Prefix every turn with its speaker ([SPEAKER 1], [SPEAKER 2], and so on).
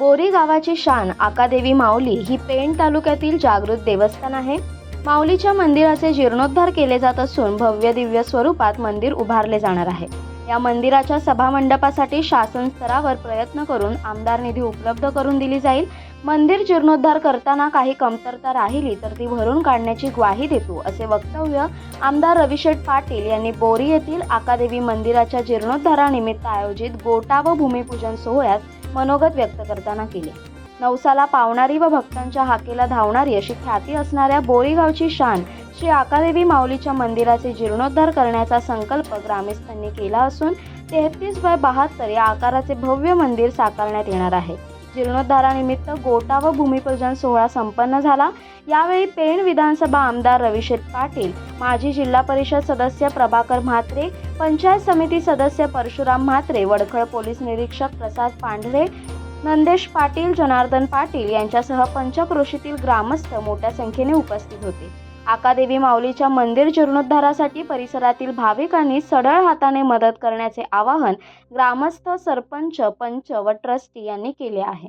[SPEAKER 1] बोरी गावाची शान आकादेवी माऊली ही पेण तालुक्यातील जागृत देवस्थान आहे. माऊलीच्या मंदिराचे जीर्णोद्धार केले जात असून भव्य दिव्य स्वरूपात मंदिर उभारले जाणार आहे. या मंदिराच्या सभामंडपासाठी शासन स्तरावर प्रयत्न करून आमदार निधी उपलब्ध करून दिली जाईल. मंदिर जीर्णोद्धार करताना काही कमतरता राहिली तर ती भरून काढण्याची ग्वाही देतो असे वक्तव्य आमदार रविशेठ पाटील यांनी बोरी येथील आकादेवी मंदिराच्या जीर्णोद्धारानिमित्त आयोजित गोटा व भूमिपूजन सोहळ्यात मनोगत व्यक्त करताना केले. नवसाला पावणारी व भक्तांच्या हाकेला धावणारी अशी ख्याती असणाऱ्या बोरीगावची शान श्री आकादेवी माऊलीच्या मंदिराचे जीर्णोद्धार करण्याचा संकल्प ग्रामस्थांनी केला असून तेहतीस बाय बहात्तर या आकाराचे भव्य मंदिर साकारण्यात येणार आहे. जीर्णोद्धारानिमित्त गोटा व भूमिपूजन सोहळा संपन्न झाला. यावेळी पेण विधानसभा आमदार रविशेठ पाटील माजी जिल्हा परिषद सदस्य प्रभाकर म्हात्रे पंचायत समिती सदस्य परशुराम म्हात्रे वडखळ पोलीस निरीक्षक प्रसाद पांढरे नंदेश पाटील जनार्दन पाटील यांच्यासह पंचक्रोशीतील ग्रामस्थ मोठ्या संख्येने उपस्थित होते. आकादेवी माऊलीच्या मंदिर जीर्णोद्धारासाठी परिसरातील भाविकांनी सढळ हाताने मदत करण्याचे आवाहन ग्रामस्थ सरपंच पंच व ट्रस्टी यांनी केले आहे.